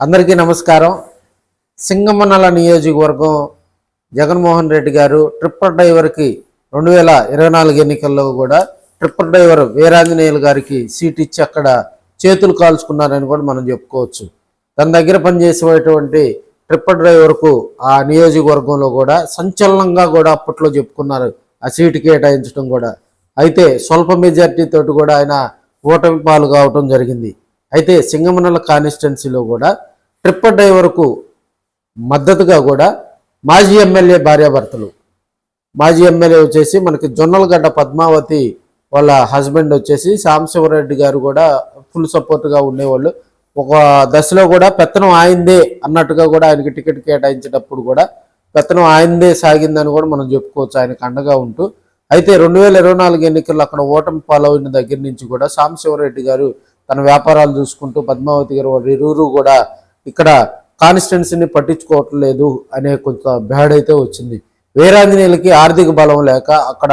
అందరికీ నమస్కారం. సింగమనల నియోజకవర్గం జగన్మోహన్ రెడ్డి గారు ట్రిప్పర్ డ్రైవర్కి రెండు వేల ఇరవై నాలుగు ఎన్నికల్లో కూడా ట్రిప్పర్ డ్రైవర్ వీరాంజనేయులు గారికి సీట్ ఇచ్చి అక్కడ చేతులు కాల్చుకున్నారని కూడా మనం చెప్పుకోవచ్చు. తన దగ్గర పనిచేసేటువంటి ట్రిప్పర్ డ్రైవర్కు ఆ నియోజకవర్గంలో కూడా సంచలనంగా కూడా అప్పట్లో చెప్పుకున్నారు. ఆ సీటు కేటాయించడం కూడా. అయితే స్వల్ప మెజార్టీతో కూడా ఆయన ఓటమి పాలు కావటం జరిగింది. అయితే సింగమనల కాన్స్టిట్యున్సీలో కూడా ట్రిప్పర్ డ్రైవర్కు మద్దతుగా కూడా మాజీ ఎమ్మెల్యే భార్యాభర్తలు మాజీ ఎమ్మెల్యే వచ్చేసి మనకి జొన్నలగడ్డ పద్మావతి వాళ్ళ హస్బెండ్ వచ్చేసి సాంబశివరెడ్డి గారు కూడా ఫుల్ సపోర్ట్గా ఉండేవాళ్ళు. ఒక దశలో కూడా పెత్తనం ఆయిందే అన్నట్టుగా కూడా ఆయనకి టికెట్ కేటాయించేటప్పుడు కూడా పెత్తనం ఆయిందే సాగిందని కూడా మనం చెప్పుకోవచ్చు ఆయనకు అండగా ఉంటూ. అయితే రెండు వేల ఇరవై నాలుగు ఎన్నికల్లో అక్కడ ఓటమి పాలైన దగ్గర నుంచి కూడా సాంబశివరెడ్డి గారు తన వ్యాపారాలు చూసుకుంటూ పద్మావతి గారు వాళ్ళు ఇరువురు కూడా ఇక్కడ కాన్స్టిట్యున్సీని పట్టించుకోవట్లేదు అనే కొంత బ్యాడ్ అయితే వచ్చింది. వీరాంజనేయులకి ఆర్థిక బలం లేక అక్కడ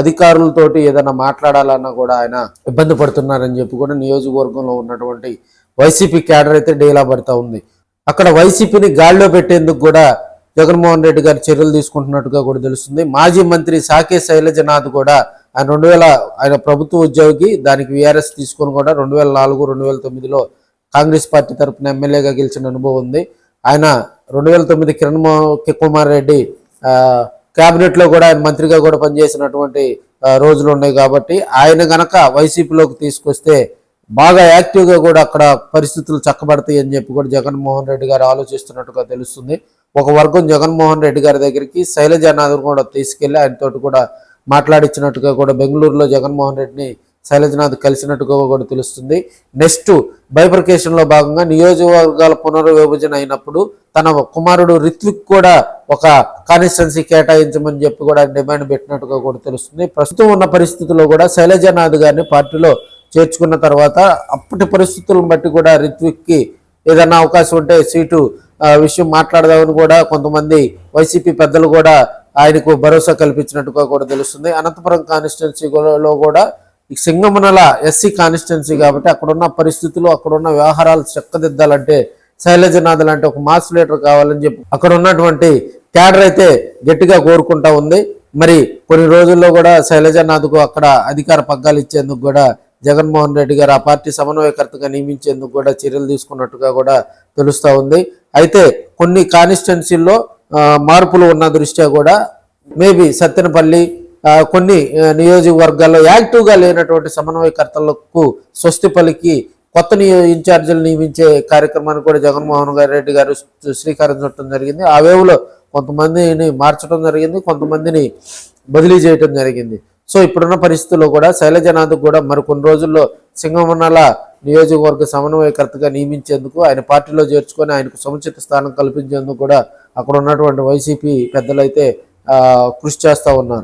అధికారులతోటి ఏదైనా మాట్లాడాలన్నా కూడా ఆయన ఇబ్బంది పడుతున్నారని చెప్పి కూడా నియోజకవర్గంలో ఉన్నటువంటి వైసీపీ క్యాడర్ అయితే డీలా పడతా ఉంది. అక్కడ వైసీపీని గాడిలో పెట్టేందుకు కూడా జగన్మోహన్ రెడ్డి గారు చర్యలు తీసుకుంటున్నట్టుగా కూడా తెలుస్తుంది. మాజీ మంత్రి సాకే శైలజనాథ్ కూడా ఆయన రెండు వేల ఆయన ప్రభుత్వ ఉద్యోగి దానికి విఆర్ఎస్ తీసుకొని కూడా రెండు వేల నాలుగు రెండు వేల తొమ్మిదిలో కాంగ్రెస్ పార్టీ తరపున ఎమ్మెల్యేగా గెలిచిన అనుభవం ఉంది. ఆయన రెండు వేల తొమ్మిది కిరణ్ కుమార్ రెడ్డి క్యాబినెట్లో కూడా ఆయన మంత్రిగా కూడా పనిచేసినటువంటి రోజులు ఉన్నాయి కాబట్టి ఆయన గనక వైసీపీలోకి తీసుకొస్తే బాగా యాక్టివ్గా కూడా అక్కడ పరిస్థితులు చక్కబడతాయి అని చెప్పి కూడా జగన్మోహన్ రెడ్డి గారు ఆలోచిస్తున్నట్టుగా తెలుస్తుంది. ఒక వర్గం జగన్మోహన్ రెడ్డి గారి దగ్గరికి శైలజానాథ్ కూడా తీసుకెళ్ళి ఆయనతోటి కూడా మాట్లాడించినట్టుగా కూడా బెంగళూరులో జగన్మోహన్ రెడ్డిని శైలజనాథ్ కలిసినట్టుగా కూడా తెలుస్తుంది. నెక్స్ట్ బైఫర్కేషన్లో భాగంగా నియోజకవర్గాల పునర్విభజన అయినప్పుడు తన కుమారుడు రిత్విక్ కూడా ఒక కాన్స్టిట్యున్సీ కేటాయించమని చెప్పి కూడా ఆయన డిమాండ్ పెట్టినట్టుగా కూడా తెలుస్తుంది. ప్రస్తుతం ఉన్న పరిస్థితుల్లో కూడా శైలజనాథ్ గారిని పార్టీలో చేర్చుకున్న తర్వాత అప్పటి పరిస్థితులను బట్టి కూడా రిత్విక్కి ఏదైనా అవకాశం ఉంటే సీటు విషయం మాట్లాడదామని కూడా కొంతమంది వైసీపీ పెద్దలు కూడా ఆయనకు భరోసా కల్పించినట్టుగా కూడా తెలుస్తుంది. అనంతపురం కాన్స్టిట్యున్సీలో కూడా ఈ సింగమనల ఎస్సీ కాన్స్టిట్యున్సీ కాబట్టి అక్కడున్న పరిస్థితులు అక్కడున్న వ్యవహారాలు చక్కదిద్దాలంటే శైలజనాథ్ లాంటి ఒక మాస్ లీడర్ కావాలని చెప్పి అక్కడ ఉన్నటువంటి క్యాడర్ అయితే గట్టిగా కోరుకుంటా ఉంది. మరి కొన్ని రోజుల్లో కూడా శైలజనాథ్కు అక్కడ అధికార పగ్గాలు ఇచ్చేందుకు కూడా జగన్మోహన్ రెడ్డి గారు ఆ పార్టీ సమన్వయకర్తగా నియమించేందుకు కూడా చర్యలు తీసుకున్నట్టుగా కూడా తెలుస్తూ ఉంది. అయితే కొన్ని కాన్స్టిట్యున్సీల్లో మార్పులు ఉన్న దృష్ట్యా కూడా మేబీ సత్తెనపల్లి కొన్ని నియోజకవర్గాల్లో యాక్టివ్గా లేనటువంటి సమన్వయకర్తలకు స్వస్తి పలికి కొత్త నియో ఇన్ఛార్జీలు నియమించే కార్యక్రమాన్ని కూడా జగన్మోహన్ గారి రెడ్డి గారు శ్రీకారం చుట్టడం జరిగింది. ఆ వేవులో కొంతమందిని మార్చడం జరిగింది కొంతమందిని బదిలీ చేయడం జరిగింది. సో ఇప్పుడున్న పరిస్థితుల్లో కూడా శైలజనాథ్ కూడా మరికొన్ని రోజుల్లో సింగమనాల నియోజకవర్గ సమన్వయకర్తగా నియమించేందుకు ఆయన పార్టీలో చేర్చుకొని ఆయనకు సముచిత స్థానం కల్పించేందుకు కూడా అక్కడ ఉన్నటువంటి వైసీపీ పెద్దలైతే కృషి చేస్తూ ఉన్నారు.